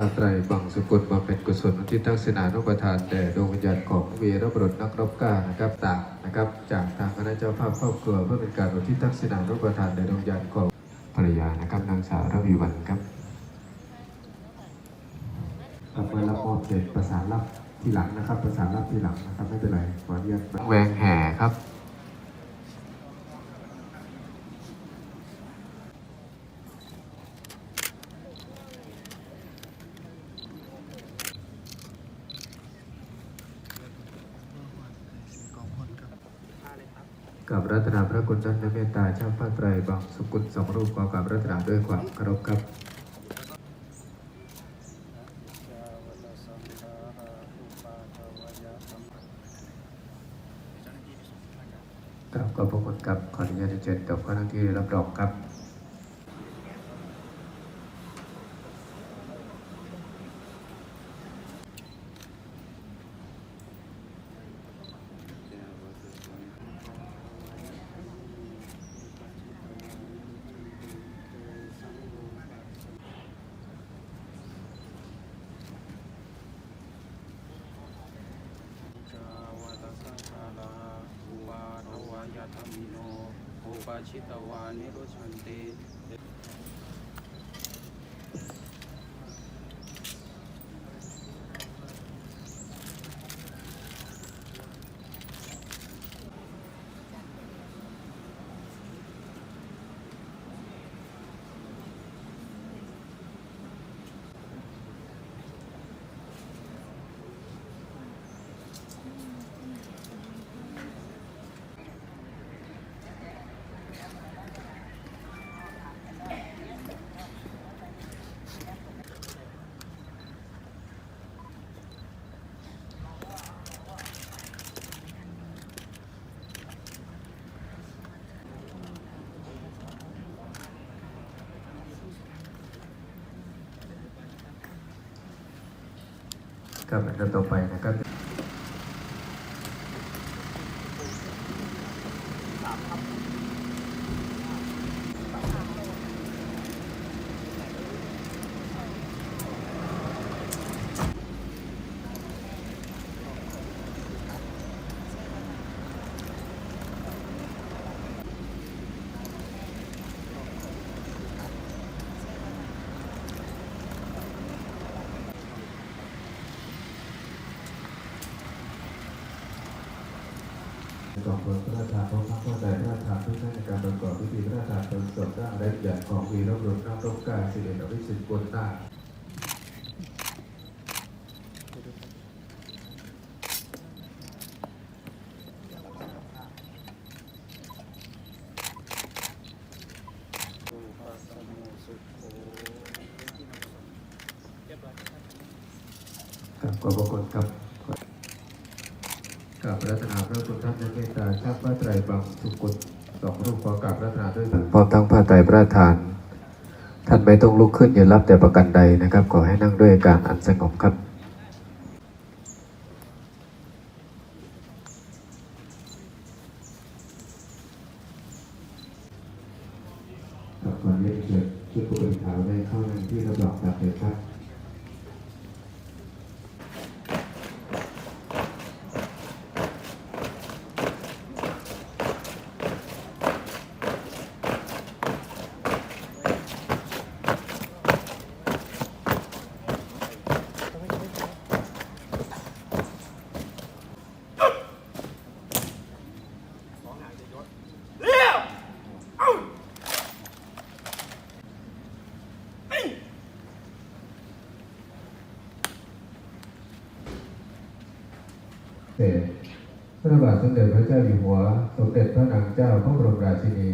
อาไตรบังสุกุลมาเป็นกุศลอุที่ทักษณานุปทานแด่ดวงวิญญาณของวีรบุรุษนักรบกล้านะครับต่างนะครับ จากทางคณะเจ้าภาพครอบครัวเพื่อเป็นการอุทิศทักษณานุปทานแด่ดวงวิญญาณของภรรยานะครับนางสาวระวีวันครับกลับมารับมอบเสร็จประสานรับทีหลังนะครับ ประสานรับทีหลังนะครับไม่เป็นไรขออนุญาตแหวงแห่ครับ กับรัตนาพระคุณท่านและเมตตาเจ้าฟ้าไตรบางสุกุลสองรูปขอกับรัตนาด้วยความเคารพครับกราบขอบพระคุณครับขออนุญาตเชิญต่อข้อนั่งที่รับรองครับ จาวาตสังฆาลาอุวาทวายาธรรมิโน อุปชิตวานิโรชันติ ก็เหมือนดับต่อไปนะครับองพลพระราชทานพร้อมทั้ง ข้อใดพระราชทานเพื่อใช้ในการประกอบพิธีพระราชทานเป็นศพร่างและวิญญาณของวีรบุรุษนักรบกล้าสิริอภิสิทธิ์กุลนาถสุปัสสโมสุโขกับขอบพระคุณครับ กับรัตนาพระคุณท่านและเมตตาชาติพระไตรบังสุกุลสองรูปขอกับรัตนาด้วยกันพร้อมทั้งผ้าไตรพระราชทาน ท่านไม่ต้องลุกขึ้นยืนรับแต่ประกันใดนะครับ ขอให้นั่งด้วยอาการอันสงบครับครับขอเรียนเชิญชุดผู้เป็นขาวได้เข้าในที่รับรองครับเลยครับ เสด็จ พระบาทสมเด็จพระเจ้าอยู่หัว สมเด็จพระนางเจ้าพระบรมราชินี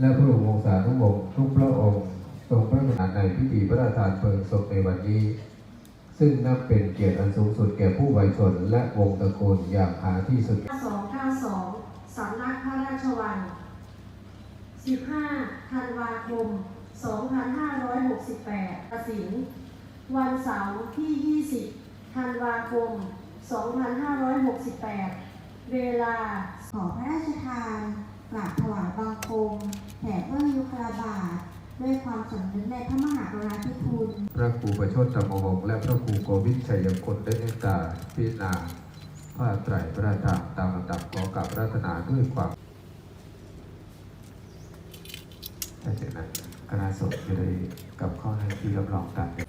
และพระบรมวงศานุวงศ์ทุกพระองค์ทรงพระกรุณาในพิธีพระราชทานเพลิงศพในวันนี้ ซึ่งนับเป็นเกียรติอันสูงสุดแก่ผู้วัยชนและวงตระกูลอย่างหาที่สุด292สำนักพระราชวัง 15 ธันวาคม 2568ตัดสิวันเสาร์ที่ 20 ธันวาคม 2568 เวลาขอพระราชทานกราบถวายบังคมแด่พระยุคลบาทด้วยความสำนึกในพระมหากรุณาธิคุณ พระครูประโชติธรรมวงศ์และพระครูโกวิทชัยคนได้เมตตาพิจารณาผ้าไตรพระราชทานตามลำดับขอกับรัตนาด้วยความแต่จากนั้นคณะสงฆ์จะได้กับข้อให้ที่รับรองกันแน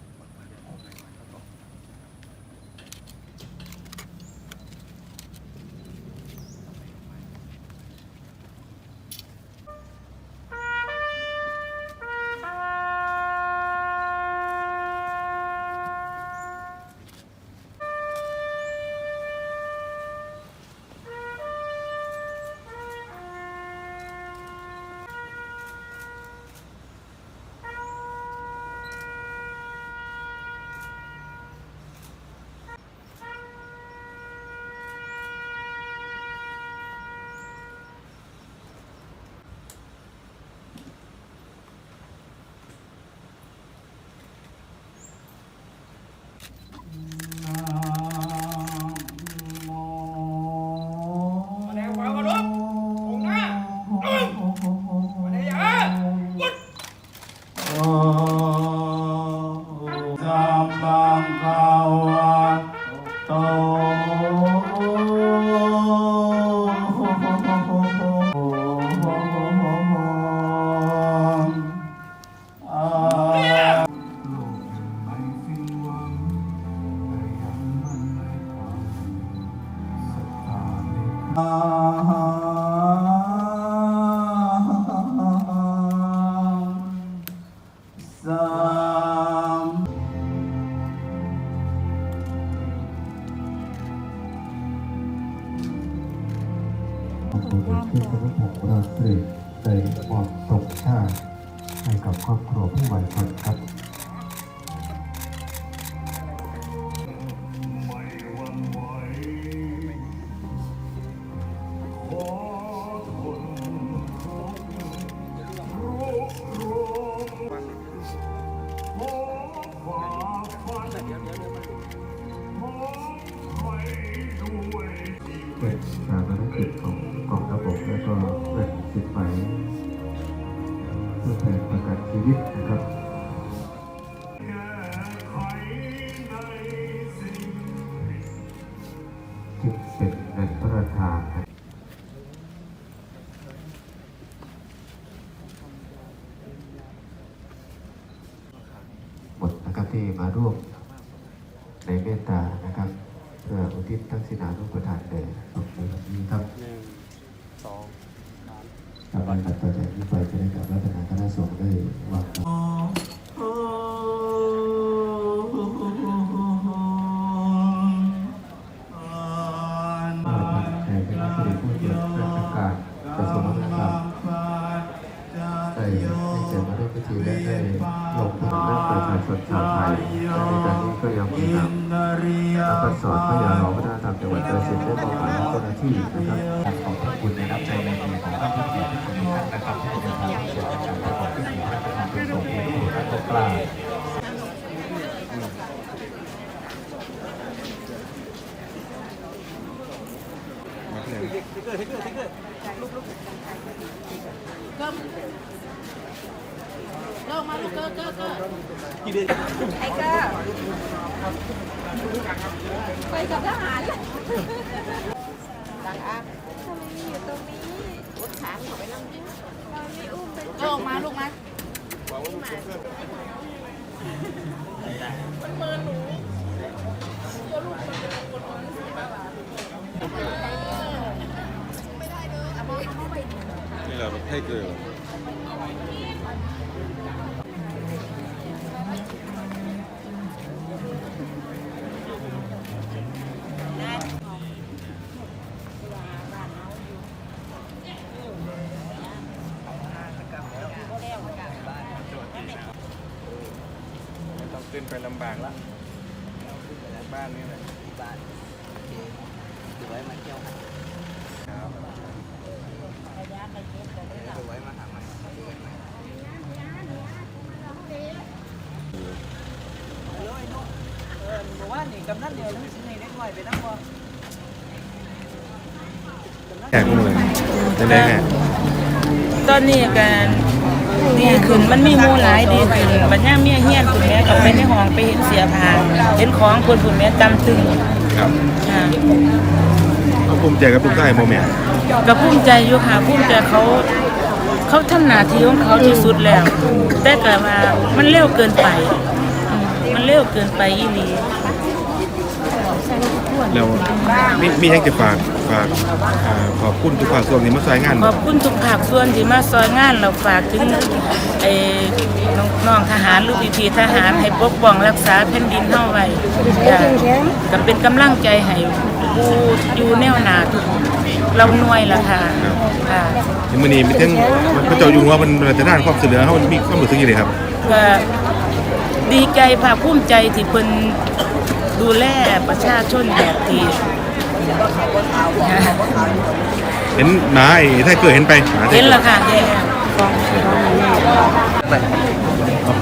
งคาวะ ในเมตตานะครับ เพื่ออุทิศทั้งสินานุปทานแด่สมเด็จพระนี้ครับหนึ่งสองสามจากวันถัดต่อจากนี้ไปจะได้กับรัตนาคณะสงฆ์ได้วาง เกิดมาด้วยพิธีและได้ลงทุนเรื่องประชาชนชาวไทยและในการนี้ก็ยังมีนำแล้วก็สอนพระยาหลวงวัฒนธรรมจังหวัดกาฬสินธุ์ได้มอบหมานเจ้าหน้าที่นะครับขอบพระคุณในน้ำใจในดีของท่านผู้มีทุกคนนะครับที่เดินทางมาเชียร์การประกอบพิธีพระราชทานเป็นสงฆ์ที่ท่านก็กล้าล ลงมาลูกเกอเกอเกอไอ้เกอไปกับทหารเลยหลังอะทำไมมีอยู่ตรงนี้รถถังเขาไปนั่งดิเราไม่อุ้มไปลงมาลูกมามันเมินหนูตัวลูกมันเป็นคนนอนไม่ได้เด้อเอามองเข้าไปนี่แหละให้เกลือ ไม่ต้องขึ้ นไปลำบากละบ้านนี่แหละถือไว้มาเที่ยวครับถือไว้มาหาใหม่เออหมู่บ้านนี่กำนันเดียวทั้งสิ้นนี่เล็กน้อยไปนั่งบ่แขกมึงเลยได้แขกตอนนี้กัน ดีขึ้นมันมีหมูหลายดีขึ้นบัดย่ามเมียเฮียนคุณแม่ก็ไปในห้องไปเห็นเสียผาเห็นของคนคุณแม่จำตึงครับค่ะก็ภูมิใจกับลูกชายโมแม่ก็ภูมิใจอยู่ค่ะภูมิใจเขาเขาทำหน้าที่ของเขาที่สุดแล้ว แต่ก็ว่ามันเร็วเกินไปอืมมันเร็วเกินไปอีหลีแล้วมีมีแห้งจะฝาก ฝากอ่าขอบคุณทุกภาคส่วนที่มาช่วยงานขอบคุณทุกภาคส่วนที่มาซอยงานเราฝากถึงไอ้น้องๆทหารหรือพี่ๆทหารให้ปกป้องรักษาแผ่นดินเฮาไว้จ้ะก็เป็นกำลังใจให้ผู้อยู่แนวหน้าทุกเราหน่วยละค่ะค่ะที่มื้อนี้มีทั้งพระเจ้าอยู่หัวมันจะด้านความช่วยเหลือเฮามีความรู้สึกยังไงครับ ก็ดีใจภาคภูมิใจที่เพิ่นดูแลประชาชนแบบที่ เห็นหมาไอ้ไทเกอร์เห็นไปหมาไทเห็นเกอแล้วร์ค่ะเห็นแล้ว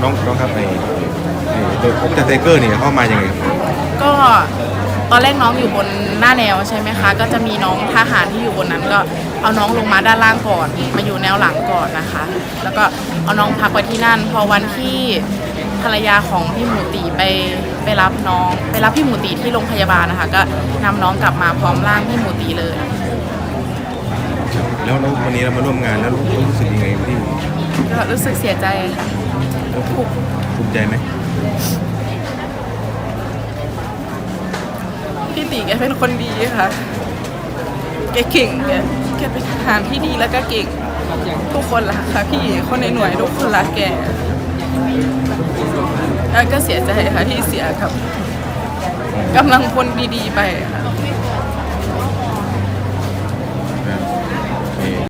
น้องน้องครับไอ้ไอ้ตัวผมจากไทเกอร์เนี่ยเข้ามายังไงครับก็ตอนแรกน้องอยู่บนหน้าแนวใช่ไหมคะ ก็จะมีน้องทหารที่อยู่บนนั้น ก็เอาน้องลงมาด้านล่างก่อน มาอยู่แนวหลังก่อนนะคะ แล้วก็เอาน้องพักไว้ที่นั่น พอวันที่ ภรรยาของพี่หมูตีไปไปรับน้องไปรับพี่หมูตีที่โรงพยาบาลนะคะ ก็นำน้องกลับมาพร้อมร่างพี่หมูตีเลย แล้วแล้ววันนี้เรามาร่วมงานแล้วรู้สึกยังไงที่ก็รู้สึกเสียใจค่ะภูมิใจไหมพี่ตีแกเป็นคนดีค่ะ แกเก่งแกแกเป็นทหารที่ดีแล้วก็เก่ง ทุกคนรักค่ะพี่คนในหน่วยทุกคนรักแก แล้วก็เสียใจค่ะที่เสียกับกำลังพลดีๆไปค่ะ